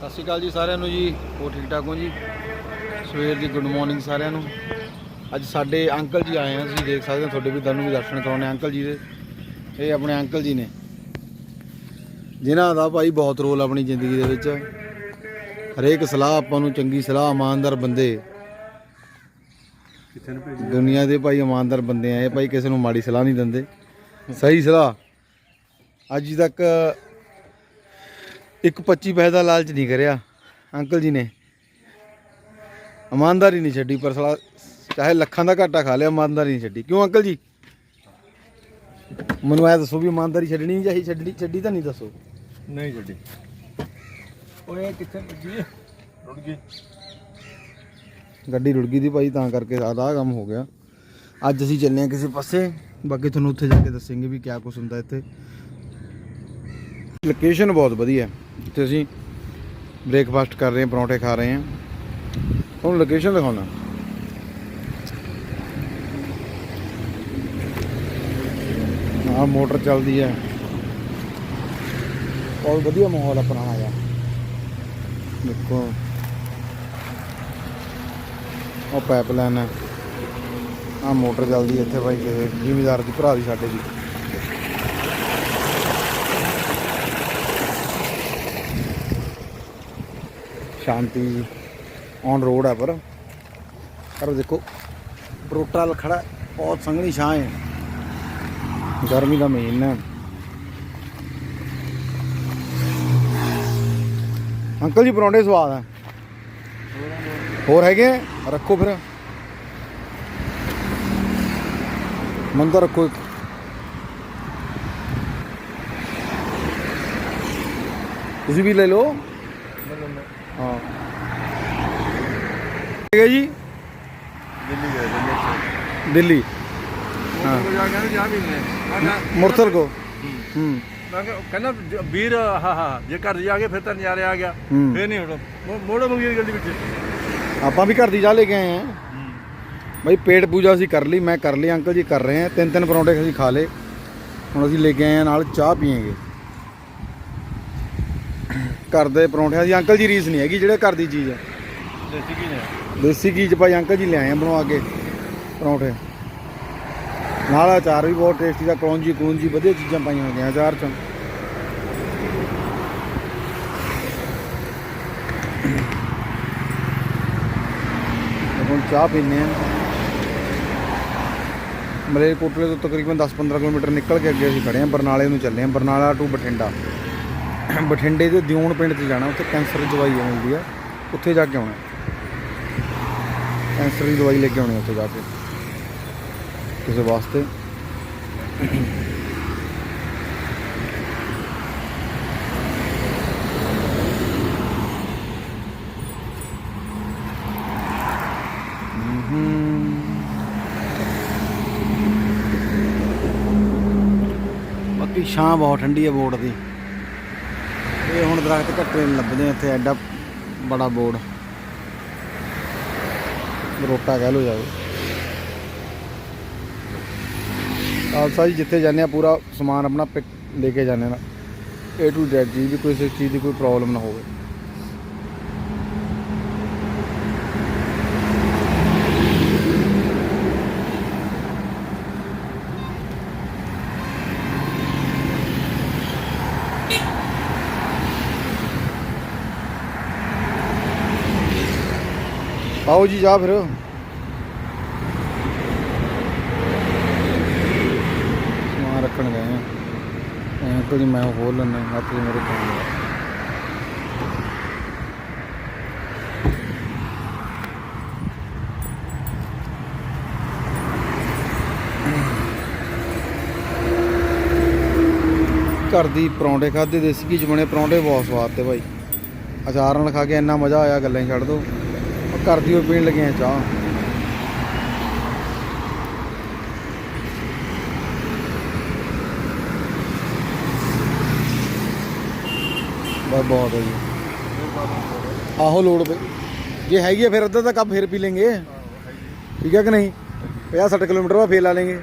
ਸਤਿ ਸ਼੍ਰੀ ਅਕਾਲ ਜੀ ਸਾਰਿਆਂ ਨੂੰ ਜੀ ਹੋਰ ਠੀਕ ਠਾਕ ਹੋ ਜੀ? ਸਵੇਰ ਦੀ ਗੁੱਡ ਮਾਰਨਿੰਗ ਸਾਰਿਆਂ ਨੂੰ। ਅੱਜ ਸਾਡੇ ਅੰਕਲ ਜੀ ਆਏ ਆ ਤੁਸੀਂ ਦੇਖ ਸਕਦੇ ਹੋ ਤੁਹਾਡੇ ਵੀ ਤੁਹਾਨੂੰ ਵੀ ਦਰਸ਼ਨ ਕਰਾਉਣੇ ਅੰਕਲ ਜੀ ਦੇ। ਇਹ ਆਪਣੇ ਅੰਕਲ ਜੀ ਨੇ। ਜਿਨ੍ਹਾਂ ਦਾ ਭਾਈ ਬਹੁਤ ਰੋਲ ਆਪਣੀ ਜ਼ਿੰਦਗੀ ਦੇ ਵਿੱਚ। ਹਰੇਕ ਸਲਾਹ ਆਪਾਂ ਨੂੰ ਚੰਗੀ ਸਲਾਹ ਇਮਾਨਦਾਰ ਬੰਦੇ। ਕਿੱਥੇ ਨੂੰ ਭੇਜੀ ਦੁਨੀਆ ਦੇ ਭਾਈ ਇਮਾਨਦਾਰ ਬੰਦੇ ਆ ਇਹ ਭਾਈ ਕਿਸੇ ਨੂੰ ਮਾੜੀ ਸਲਾਹ ਨਹੀਂ ਦਿੰਦੇ। ਸਹੀ ਸਲਾਹ। ਅੱਜ ਤੱਕ ਇੱਕ 25 ਪੈਸੇ ਦਾ ਲਾਲਚ ਨਹੀਂ ਕਰਿਆ ਅੰਕਲ ਜੀ ਨੇ। ਇਮਾਨਦਾਰੀ ਨਹੀਂ ਛੱਡੀ ਪਰ ਸਲਾਹ ਚਾਹੇ ਲੱਖਾਂ ਦਾ ਘਾਟਾ ਖਾ ਲਿਆ ਇਮਾਨਦਾਰੀ ਨਹੀਂ ਛੱਡੀ। ਕਿਉਂ ਅੰਕਲ ਜੀ? ਮੈਨੂੰ ਐ ਦੱਸੋ ਵੀ ਇਮਾਨਦਾਰੀ ਛੱਡਣੀ ਨਹੀਂ ਚਾਹੀ ਛੱਡਣੀ ਛੱਡੀ ਤਾਂ ਨਹੀਂ ਦੱਸੋ। ਨਹੀਂ ਛੱਡੀ। ਓਏ ਕਿੱਥੇ ਭੇਜੀ ਰੁੜ ਗਈ। ਗੱਡੀ ਰੁੜ ਗਈ ਦੀ ਭਾਈ ਤਾਂ ਕਰਕੇ ਸਾਡਾ ਆਹ ਕੰਮ ਹੋ ਗਿਆ। ਅੱਜ ਅਸੀਂ ਚੱਲੇ ਹਾਂ ਕਿਸੇ ਪਾਸੇ। ਬਾਕੀ ਤੁਹਾਨੂੰ ਉੱਥੇ ਜਾ ਕੇ ਦੱਸਾਂਗੇ ਵੀ ਕਿਆ ਕੁਝ ਹੁੰਦਾ ਇੱਥੇ। ਲੋਕੇਸ਼ਨ ਬਹੁਤ ਵਧੀਆ ਜਿੱਥੇ ਅਸੀਂ ਬ੍ਰੇਕਫਾਸਟ ਕਰ ਰਹੇ ਹਾਂ, ਪਰੌਂਠੇ ਖਾ ਰਹੇ ਹਾਂ। ਤੁਹਾਨੂੰ ਲੋਕੇਸ਼ਨ ਦਿਖਾਉਣਾ ਆਹ ਮੋਟਰ ਚੱਲਦੀ ਹੈ। ਬਹੁਤ ਵਧੀਆ ਮਾਹੌਲ ਆ ਪੁਰਾਣਾ ਜਿਹਾ ਦੇਖੋ। ਉਹ ਪਾਈਪਲਾਈਨ ਹੈ। ਆ ਮੋਟਰ ਚੱਲਦੀ ਹੈ ਇੱਥੇ ਭਾਈ, ਕਿਸੇ ਜ਼ਿਮੀਦਾਰ ਦੀ, ਭਰਾ ਦੀ ਸਾਡੇ ਦੀ। ਸ਼ਾਂਤੀ ਔਨ ਰੋਡ ਹੈ ਪਰ। ਪਰ ਦੇਖੋ, ਬਰੋਟਾ ਖੜਾ ਬਹੁਤ ਸੰਘਣੀ ਛਾਂ ਹੈ ਗਰਮੀ ਦਾ ਮਹੀਨਾ ਹੈ। ਅੰਕਲ ਜੀ, ਪਰੌਂਠੇ ਸਵਾਦ ਹੈ ਹੋਰ ਹੈਗੇ ਆ? ਰੱਖੋ ਫਿਰ। ਮੰਦਰ ਰੱਖੋ ਇੱਕ। ਤੁਸੀਂ ਵੀ ਲੈ ਲਓ। ਹਾਂ। ਹੈਗਾ ਜੀ? ਦਿੱਲੀ ਗਏ ਦਿੱਲੀ ਦਿੱਲੀ ਹਾਂ ਉਹ ਜਾ ਕੇ ਜਾ। ਵੀ ਨੇ ਮੁਰਸਲ ਕੋ? ਹੂੰ। ਮੈਂ ਕਹਿੰਦਾ ਜ- ਵੀਰ ਹਾਂ ਹਾਂ ਜੇ ਘਰ ਜਾ ਕੇ ਫਿਰ ਤਾਂ ਨਜ਼ਾਰੇ ਆ ਗਿਆ। ਫੇਰ ਨਹੀਂ ਹੁਣ। ਮੋੜੋ ਮੰਗੀ ਗੱਡੀ ਵਿੱਚ। ਆਪਾਂ ਵੀ ਘਰ ਦੀ ਚਾਹ ਲੈ ਕੇ ਆਏ ਆ। ਬਈ ਪੇਟ ਪੂਜਾ ਅਸੀਂ ਕਰ ਲਈ ਮੈਂ ਕਰ ਲਈ ਅੰਕਲ ਜੀ ਕਰ ਰਹੇ ਆ। ਤਿੰਨ ਤਿੰਨ ਪਰੌਂਠੇ ਅਸੀਂ ਖਾ ਲਏ। ਹੁਣ ਅਸੀਂ ਲੈ ਕੇ ਆਏ ਆ ਨਾਲ ਚਾਹ ਪੀਏਂਗੇ। ਘਰ ਦੇ ਪਰੌਂਠਿਆਂ ਦੀ ਅੰਕਲ ਜੀ ਰੀਸ ਨਹੀਂ ਹੈਗੀ ਜਿਹੜੇ ਘਰ ਦੀ ਚੀਜ਼ ਹੈ ਦੇਸੀ ਕੀ ਨੇ ਦੇਸੀ ਘੀ ਚ ਭਾਈ ਅੰਕਲ ਜੀ ਲਿਆਏ ਆ ਬਣਵਾ ਕੇ ਪਰੌਂਠੇ। ਨਾਲ ਅਚਾਰ ਵੀ ਬਹੁਤ ਟੇਸਟੀ ਦਾ ਕੌਂਜੀ ਕੂੰਜੀ ਵਧੀਆ ਚੀਜ਼ਾਂ ਪਾਈਆਂ ਹੋਈਆਂ ਅਚਾਰ ਚ। ਹੁਣ ਚਾਹ ਪੀਨੇ ਆ। ਮਲੇਰਕੋਟਲੇ ਤੋਂ ਤਕਰੀਬਨ 10-15 ਕਿਲੋਮੀਟਰ ਨਿਕਲ ਕੇ ਅੱਗੇ ਅਸੀਂ ਖੜੇ ਆ ਬਰਨਾਲੇ ਨੂੰ ਚੱਲੇ ਆ ਬਰਨਾਲਾ ਟੂ ਬਠਿੰਡਾ। ਬਠਿੰਡੇ ਦੇ ਦਿਉਣ ਪਿੰਡ 'ਚ ਜਾਣਾ, ਉੱਥੇ ਕੈਂਸਰ ਦੀ ਦਵਾਈ ਮਿਲਦੀ ਆ। ਉੱਥੇ ਜਾ ਕੇ ਆਉਣਾ। ਕੈਂਸਰ ਦੀ ਦਵਾਈ ਲੈ ਕੇ ਆਉਣੀ ਉੱਥੇ ਜਾ ਕੇ। ਕਿਸੇ ਵਾਸਤੇ। ਬਾਕੀ ਛਾਂ ਬਹੁਤ ਠੰਡੀ ਹੈ ਬੋਰਡ ਦੀ। ਇਹ ਹੁਣ ਦਰਖਤ ਘੱਟੇ ਲੱਭਦੇ ਇੱਥੇ, ਐਡਾ ਬੜਾ ਬੋਰਡ। ਰੋਟਾ ਕਹਿ ਲੋ ਜਾਵੇ ਖਾਲਸਾ ਜੀ, ਜਿੱਥੇ ਜਾਂਦੇ ਆ, ਪੂਰਾ ਸਮਾਨ ਆਪਣਾ ਪਿਕ ਲੈ ਕੇ ਜਾਂਦੇ ਆ। A to Z, ਜੀ ਵੀ ਕੋਈ ਕਿਸੇ ਚੀਜ਼ ਦੀ ਕੋਈ ਪ੍ਰੋਬਲਮ ਨਾ ਹੋਵੇ। ਆਓ ਜੀ, ਜਾ ਫਿਰ। ਸਮਾਨ ਰੱਖਣ ਗਏ ਆ। ਅੰਕਲ ਜੀ ਮੈਂ ਖੋਲ ਲੈਣਾ ਹੱਥ 'ਚ ਮੇਰੇ ਕੰਮ ਘਰ ਦੀ ਪਰੌਂਠੇ ਖਾਦੇ ਦੇਸੀ ਘੀ ਚ ਬਣੇ ਪਰੌਂਠੇ ਬਹੁਤ ਸਵਾਦ ਤੇ ਭਾਈ ਅਚਾਰ ਨਾਲ ਖਾ ਕੇ ਇੰਨਾ ਮਜ਼ਾ ਆਇਆ, ਗੱਲਾਂ ਹੀ ਛੱਡ ਦੋ। ਘਰ ਦੀ ਉਹ ਪੀਣ ਲੱਗੇ ਆ ਚਾਹ। ਬਸ ਬਹੁਤ ਹੈ ਜੀ। ਆਹੋ ਲੋੜ ਪਈ। ਜੇ ਹੈਗੀ ਆ ਫਿਰ ਅੱਧਾ ਤਾਂ ਕੱਪ ਫਿਰ ਪੀ ਲੈਂਗੇ। ਠੀਕ ਹੈ ਕਿ ਨਹੀਂ? 50 60 ਕਿਲੋਮੀਟਰ ਬਾਅਦ ਫੇਰ ਲਾ ਲੈਂਗੇ।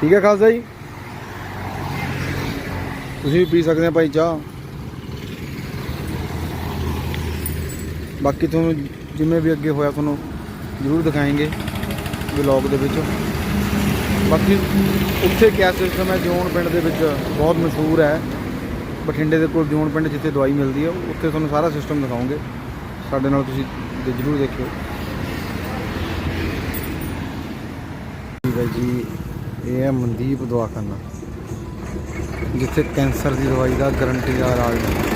ਠੀਕ ਹੈ ਖਾਲਸਾ ਜੀ? ਤੁਸੀਂ ਵੀ ਪੀ ਸਕਦੇ ਆ ਭਾਈ ਚਾਹ। ਬਾਕੀ ਤੁਹਾਨੂੰ ਜਿਵੇਂ ਵੀ ਅੱਗੇ ਹੋਇਆ ਤੁਹਾਨੂੰ ਜ਼ਰੂਰ ਦਿਖਾਏਂਗੇ ਵਲੌਗ ਦੇ ਵਿੱਚ। ਬਾਕੀ ਉੱਥੇ ਕਿਆ ਸਿਸਟਮ ਹੈ, ਜੋਨ ਪਿੰਡ ਦੇ ਵਿੱਚ ਬਹੁਤ ਮਸ਼ਹੂਰ ਹੈ। ਬਠਿੰਡੇ ਦੇ ਕੋਲ ਜੋਨ ਪਿੰਡ ਜਿੱਥੇ ਦਵਾਈ ਮਿਲਦੀ ਹੈ, ਉੱਥੇ ਤੁਹਾਨੂੰ ਸਾਰਾ ਸਿਸਟਮ ਦਿਖਾਉਂਗੇ। ਸਾਡੇ ਨਾਲ ਤੁਸੀਂ ਜ਼ਰੂਰ ਦੇਖਿਓ। ਠੀਕ ਹੈ ਜੀ, ਇਹ ਹੈ ਮਨਦੀਪ ਦਵਾਖਾਨਾ, ਜਿੱਥੇ ਕੈਂਸਰ ਦੀ ਦਵਾਈ ਦਾ ਗਰੰਟੀ ਦਾ ਇਲਾਜ। ਹੈ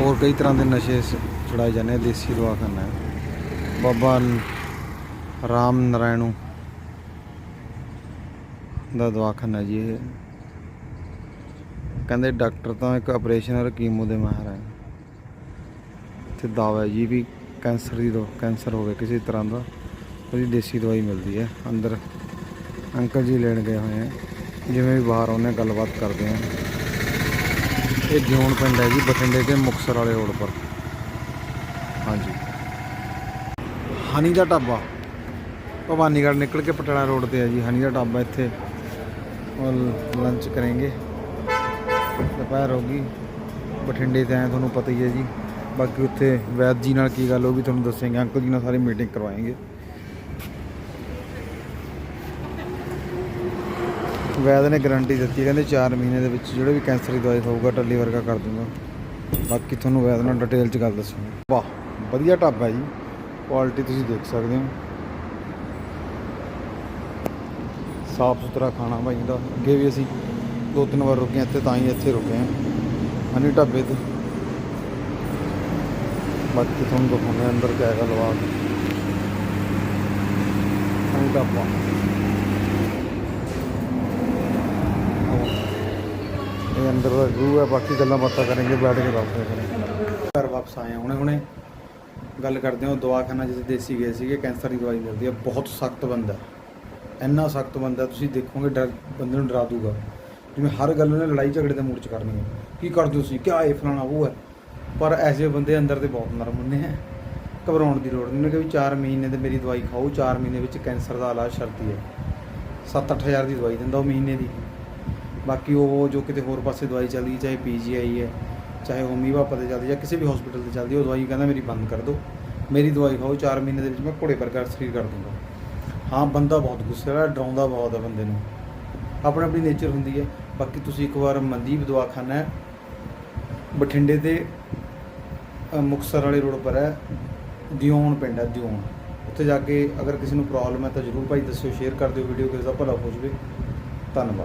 ਹੋਰ ਕਈ ਤਰ੍ਹਾਂ ਦੇ ਨਸ਼ੇ ਸ- ਛੁਡਾਏ ਜਾਂਦੇ ਆ ਦੇਸੀ ਦਵਾਖਾਨਾ ਹੈ ਬਾਬਾ ਰਾਮ ਨਾਰਾਇਣੂ ਦਾ ਦਵਾਖਾਨਾ ਜੀ ਇਹ। ਕਹਿੰਦੇ ਡਾਕਟਰ ਤਾਂ ਇੱਕ ਆਪਰੇਸ਼ਨ ਔਰ ਕੀਮੋ ਦੇ ਮਾਹਰ ਹੈ ਤੇ ਦਾਵਾ ਜੀ ਵੀ ਕੈਂਸਰ ਦੀ ਦੋ ਕੈਂਸਰ ਹੋਵੇ ਕਿਸੇ ਤਰ੍ਹਾਂ ਦਾ ਉਹਦੀ ਦੇਸੀ ਦਵਾਈ ਮਿਲਦੀ ਹੈ। ਅੰਦਰ ਅੰਕਲ ਜੀ ਲੈਣ ਗਏ ਹੋਏ ਆ। ਜਿਵੇਂ ਵੀ ਬਾਹਰ ਆਉਂਦੇ ਹਾਂ, ਗੱਲਬਾਤ ਕਰਦੇ ਆ। ਇਹ ਗਿਉਣ ਪਿੰਡ ਹੈ ਜੀ, ਬਠਿੰਡੇ ਦੇ ਮੁਕਸਰ ਵਾਲੇ ਰੋਡ ਪਰ। ਹਾਂਜੀ। ਹਨੀ ਦਾ ਢਾਬਾ। ਭਵਾਨੀਗੜ੍ਹ ਨਿਕਲ ਕੇ ਪਟਿਆਲਾ ਰੋਡ ਤੇ ਹੈ ਜੀ, ਹਨੀ ਦਾ ਢਾਬਾ ਇੱਥੇ। ਲੰਚ ਕਰਾਂਗੇ। ਦੁਪਹਿਰ ਹੋ ਗਈ। ਬਠਿੰਡੇ ਤੇ ਆਏ, ਤੁਹਾਨੂੰ ਪਤਾ ਹੀ ਹੈ ਜੀ। ਬਾਕੀ ਉੱਥੇ ਵੈਦ ਜੀ ਨਾਲ ਕੀ ਗੱਲ ਹੋਗੀ ਤੁਹਾਨੂੰ ਦੱਸਾਂਗੇ। ਅੰਕਲ ਜੀ ਨਾਲ ਸਾਰੀ ਮੀਟਿੰਗ ਕਰਵਾਏਗੇ। ਵੈਦ ਨੇ ਗਾਰੰਟੀ ਦਿੱਤੀ, ਕਹਿੰਦੇ 4 ਮਹੀਨੇ ਦੇ ਵਿੱਚ ਜਿਹੜੇ ਵੀ ਕੈਂਸਰ ਦੀ ਦਵਾਈ ਖਾਊਗਾ ਟੱਲੀ ਵਰਗਾ ਕਰ ਦੂੰਗਾ। ਬਾਕੀ ਤੁਹਾਨੂੰ ਵੈਦ ਨਾਲ ਡਿਟੇਲ 'ਚ ਗੱਲ ਦੱਸਾਂਗੇ। ਵਾਹ, ਵਧੀਆ ਢਾਬਾ ਜੀ। ਕੁਆਲਿਟੀ ਤੁਸੀਂ ਦੇਖ ਸਕਦੇ ਹੋ। ਸਾਫ਼ ਸੁਥਰਾ ਖਾਣਾ ਭਾਈ ਦਾ। ਅੱਗੇ ਵੀ ਅਸੀਂ ਦੋ ਤਿੰਨ ਵਾਰ ਰੁਕੇ ਇੱਥੇ, ਤਾਂ ਹੀ ਇੱਥੇ ਰੁਕੇ ਹਾਂ। ਹਨੀ ਢਾਬੇ ਤੇ। ਬਾਕੀ ਤੁਹਾਨੂੰ ਦਿਖਾਉਂਦੇ ਅੰਦਰ ਕਿਆ ਗੱਲਬਾਤ ਹਨੀ ਢਾਬਾ। ਅੰਦਰ ਦਾ ਵਿਊ ਹੈ, ਬਾਕੀ ਗੱਲਾਂ ਬਾਤਾਂ ਕਰਾਂਗੇ, ਬੈਠ ਕੇ ਦੱਸਦੇ ਕਰਾਂਗੇ। ਘਰ ਵਾਪਸ ਆਏ ਹਾਂ ਹੁਣੇ ਹੁਣੇ। ਗੱਲ ਕਰਦੇ ਹਾਂ, ਉਹ ਦਵਾਖਾਨਾ ਜਿੱਥੇ ਦੇਸੀ ਗਏ ਸੀਗੇ, ਕੈਂਸਰ ਦੀ ਦਵਾਈ ਮਿਲਦੀ ਹੈ। ਬਹੁਤ ਸਖਤ ਬੰਦਾ ਇੰਨਾ ਸਖਤ ਬੰਦਾ ਤੁਸੀਂ ਦੇਖੋਗੇ, ਡਰ, ਬੰਦੇ ਨੂੰ ਡਰਾ ਦੂਗਾ। ਜਿਵੇਂ ਹਰ ਗੱਲ ਉਹਨੇ ਲੜਾਈ ਝਗੜੇ ਦੇ ਮੂਡ 'ਚ ਕਰਨੀ ਹੈ ਕੀ ਕਰਦੇ ਹੋ ਤੁਸੀਂ? ਕਿਆ ਇਹ ਫਲਾਣਾ ਉਹ ਹੈ? ਪਰ ਐਸੇ ਬੰਦੇ ਅੰਦਰ ਦੇ ਬਹੁਤ ਨਰਮ ਹੁੰਦੇ ਹੈ। ਘਬਰਾਉਣ ਦੀ ਲੋੜ ਨਹੀਂ। ਉਹਨੇ ਕਿ ਵੀ 4 ਮਹੀਨੇ ਦੇ ਮੇਰੀ ਦਵਾਈ ਖਾਓ। 4 ਮਹੀਨੇ ਵਿੱਚ ਕੈਂਸਰ ਦਾ ਇਲਾਜ ਸ਼ਰਤੀ ਹੈ। 7-8000 ਦੀ ਦਵਾਈ ਦਿੰਦਾ ਉਹ ਮਹੀਨੇ ਦੀ। ਬਾਕੀ ਉਹ ਜੋ ਕਿਤੇ ਹੋਰ ਪਾਸੇ ਦਵਾਈ ਚੱਲਦੀ ਚਾਹੇ ਪੀਜੀਆਈ ਹੈ ਚਾਹੇ ਹੋਮੀ ਭਾਪਾ ਤੇ ਚੱਲਦੀ ਜਾਂ ਕਿਸੇ ਵੀ ਹਸਪੀਟਲ ਤੇ ਚੱਲਦੀ ਉਹ ਦਵਾਈ ਕਹਿੰਦਾ ਮੇਰੀ ਬੰਦ ਕਰ ਦਿਓ। ਮੇਰੀ ਦਵਾਈ ਖਾਓ 4 ਮਹੀਨੇ ਦੇ ਵਿੱਚ ਮੈਂ ਘੋੜੇ ਵਰਗਾ ਸਰੀਰ ਕਰ ਦੂੰਗਾ। ਹਾਂ ਬੰਦਾ ਬਹੁਤ ਗੁੱਸੇ ਵਾਲਾ ਡਰਾਉਂਦਾ ਬਹੁਤ ਹੈ ਬੰਦੇ ਨੂੰ। ਆਪਣੀ ਆਪਣੀ ਨੇਚਰ ਹੁੰਦੀ ਹੈ। ਬਾਕੀ ਤੁਸੀਂ ਇੱਕ ਵਾਰ ਮਨਦੀਪ ਦਵਾਖਾਨਾ ਹੈ। ਬਠਿੰਡੇ ਦੇ ਅ, ਮੁਕਤਸਰ ਵਾਲੇ ਰੋਡ ਪਰ ਹੈ। ਦਿਓਣ ਪਿੰਡ ਹੈ ਦਿਓਣ। ਉੱਥੇ ਜਾ ਕੇ ਅਗਰ ਕਿਸੇ ਨੂੰ ਪ੍ਰੋਬਲਮ ਹੈ ਤਾਂ ਜ਼ਰੂਰ ਭਾਈ ਦੱਸਿਓ ਸ਼ੇਅਰ ਕਰ ਦਿਓ ਵੀਡੀਓ ਕਿਸੇ ਦਾ ਭਲਾ ਹੋ ਜਾਵੇ। ਧੰਨਵਾਦ।